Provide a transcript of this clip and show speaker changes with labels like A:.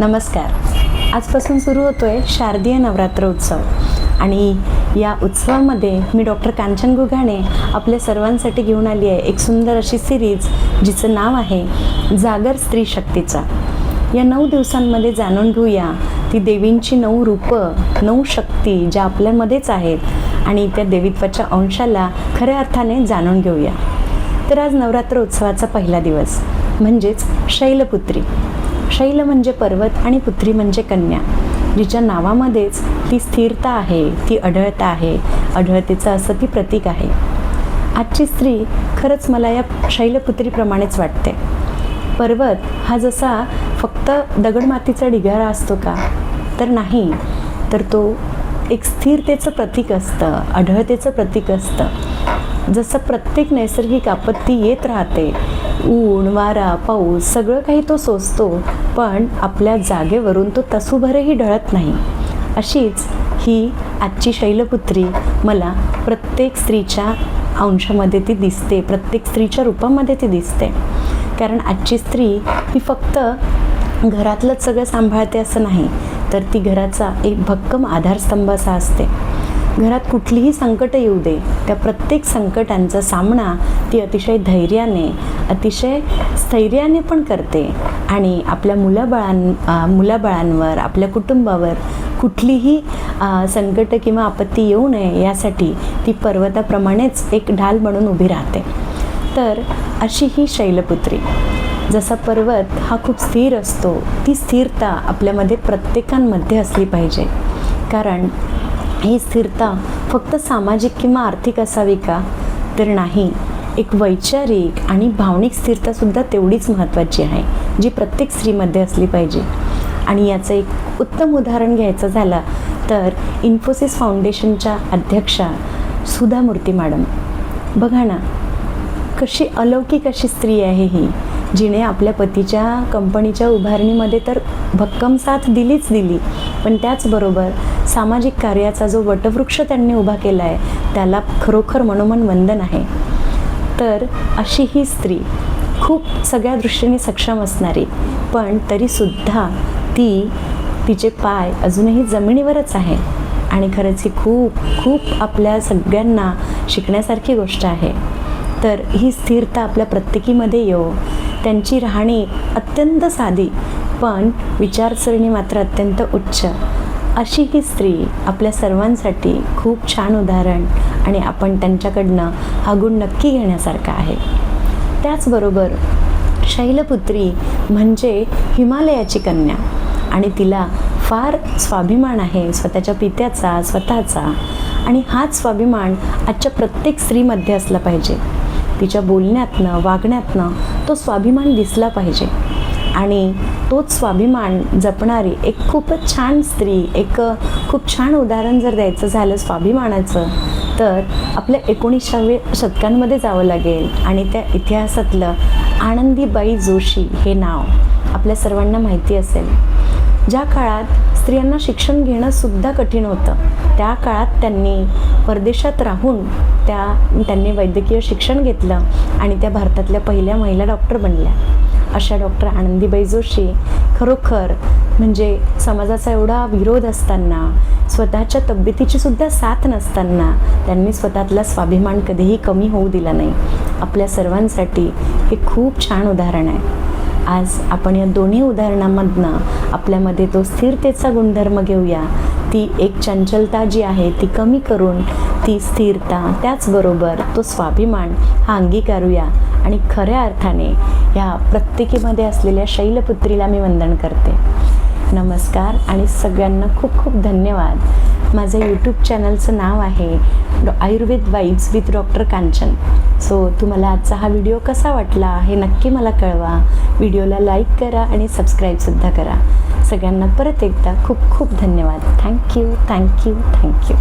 A: नमस्कार. आजपासून सुरू होतो आहे शारदीय नवरात्र उत्सव. आणि या उत्सवामध्ये मी डॉक्टर कांचन गुघाणे आपल्या सर्वांसाठी घेऊन आली आहे एक सुंदर अशी सिरीज जिचं नाव आहे जागर स्त्री शक्तीचा. या नऊ दिवसांमध्ये जाणून घेऊया ती देवींची नऊ रूपं नऊ शक्ती ज्या आपल्यामध्येच आहेत आणि त्या देवीत्वाच्या अंशाला खऱ्या अर्थाने जाणून घेऊया. तर आज नवरात्र उत्सवाचा पहिला दिवस म्हणजेच शैलपुत्री. शैल म्हणजे पर्वत आणि पुत्री म्हणजे कन्या. जिच्या नावामध्येच ती स्थिरता आहे ती अढळता आहे. अढळतेचं असं ती प्रतीक आहे. आजची स्त्री खरंच मला या शैलपुत्रीप्रमाणेच वाटते. पर्वत हा जसा फक्त दगडमातीचा ढिगारा असतो का? तर नाही. तर तो एक स्थिरतेचं प्रतीक असतं अढळतेचं प्रतीक असतं. जसं प्रत्येक नैसर्गिक आपत्ती येत राहते ऊन वारा पाऊस सगळं काही तो सोसतो पण आपल्या जागेवरून तो तसूभरही ढळत नाही. अशीच ही आजची शैलपुत्री मला प्रत्येक स्त्रीच्या अंशामध्ये ती दिसते प्रत्येक स्त्रीच्या रूपामध्ये ती दिसते. कारण आजची स्त्री ही फक्त घरातलंच सगळं सांभाळते असं नाही तर ती घराचा एक भक्कम आधारस्तंभ असा असते. घरात कुठलीही संकटं येऊ दे. त्या प्रत्येक संकटांचा सामना ती अतिशय धैर्याने अतिशय स्थैर्याने पण करते. आणि आपल्या मुलाबाळां मुलाबाळांवर आपल्या कुटुंबावर कुठलीही संकटं संकट किंवा आपत्ती येऊ नये यासाठी ती पर्वताप्रमाणेच एक ढाल म्हणून उभी राहते. तर अशी ही शैलपुत्री. जसा पर्वत हा खूप स्थिर असतो ती स्थिरता आपल्यामध्ये प्रत्येकांमध्ये असली पाहिजे. कारण ही स्थिरता फक्त सामाजिक किंवा आर्थिक असावी का? तर नाही. एक वैचारिक आणि भावनिक स्थिरतासुद्धा तेवढीच महत्त्वाची आहे जी प्रत्येक स्त्रीमध्ये असली पाहिजे. आणि याचं एक उत्तम उदाहरण घ्यायचं झालं तर इन्फोसिस फाउंडेशनच्या अध्यक्षा सुधा मूर्ती मॅडम. बघा ना कशी अलौकिक अशी स्त्री आहे ही जिने आपल्या पतीच्या कंपनीच्या उभारणीमध्ये तर भक्कम साथ दिलीच दिली. पण त्याचबरोबर सामाजिक कार्याचा जो वटवृक्ष त्यांनी उभा केला आहे त्याला खरोखर मनोमन वंदन आहे. तर अशी ही स्त्री खूप सगळ्या दृष्टीने सक्षम असणारी पण तरीसुद्धा ती तिचे पाय अजूनही जमिनीवरच आहे. आणि खरंच ही खूप खूप आपल्या सगळ्यांना शिकण्यासारखी गोष्ट आहे. तर ही स्थिरता आपल्या प्रत्येकीमध्ये येऊ त्यांची राहणी अत्यंत साधी पण विचारसरणी मात्र अत्यंत उच्च. अशी ही स्त्री आपल्या सर्वांसाठी खूप छान उदाहरण आणि आपण त्यांच्याकडनं हा गुण नक्की घेण्यासारखा आहे. त्याचबरोबर शैलपुत्री म्हणजे हिमालयाची कन्या आणि तिला फार स्वाभिमान आहे स्वतःच्या पित्याचा स्वतःचा आणि हाच स्वाभिमान आजच्या प्रत्येक स्त्रीमध्ये असला पाहिजे. तिच्या बोलण्यातनं वागण्यातनं तो स्वाभिमान दिसला पाहिजे. आणि तोच स्वाभिमान जपणारी एक खूपच छान स्त्री एक खूप छान उदाहरण जर द्यायचं झालं स्वाभिमानाचं तर आपल्या एकोणीसाव्या शतकांमध्ये जावं लागेल आणि त्या इतिहासातलं आनंदीबाई जोशी हे नाव आपल्या सर्वांना माहिती असेल. ज्या काळात स्त्रियांना शिक्षण घेणं सुद्धा कठीण होतं त्या काळात त्यांनी परदेशात राहून त्या त्यांनी वैद्यकीय शिक्षण घेतलं आणि त्या भारतातल्या पहिल्या महिला डॉक्टर बनल्या. अशा डॉक्टर आनंदीबाई जोशी खरोखर म्हणजे समाजाचा एवढा विरोध असताना स्वतःच्या तब्येतीची सुद्धा साथ नसताना त्यांनी स्वतःतला स्वाभिमान कधीही कमी होऊ दिला नाही. आपल्या सर्वांसाठी हे खूप छान उदाहरण आहे. आज आपण या दोन्ही उदाहरणामधनं आपल्यामध्ये तो स्थिरतेचा गुणधर्म घेऊया. ती एक चंचलता जी आहे ती कमी करून ती स्थिरता त्याचबरोबर तो स्वाभिमान हा अंगीकारूया. आणि खऱ्या अर्थाने ह्या प्रत्येकीमध्ये असलेल्या शैलपुत्रीला मी वंदन करते. नमस्कार आणि सगळ्यांना खूप खूप धन्यवाद. माझं यूट्यूब चॅनलचं नाव आहे Dr Ayurved vibes with doctor Kanchan. So तुम्हाला आजचा हा व्हिडिओ कसा वाटला हे नक्की मला कळवा. व्हिडिओला लाईक करा आणि सबस्क्राईबसुद्धा करा. सगळ्यांना परत एकदा खूप खूप धन्यवाद. Thank you thank you thank you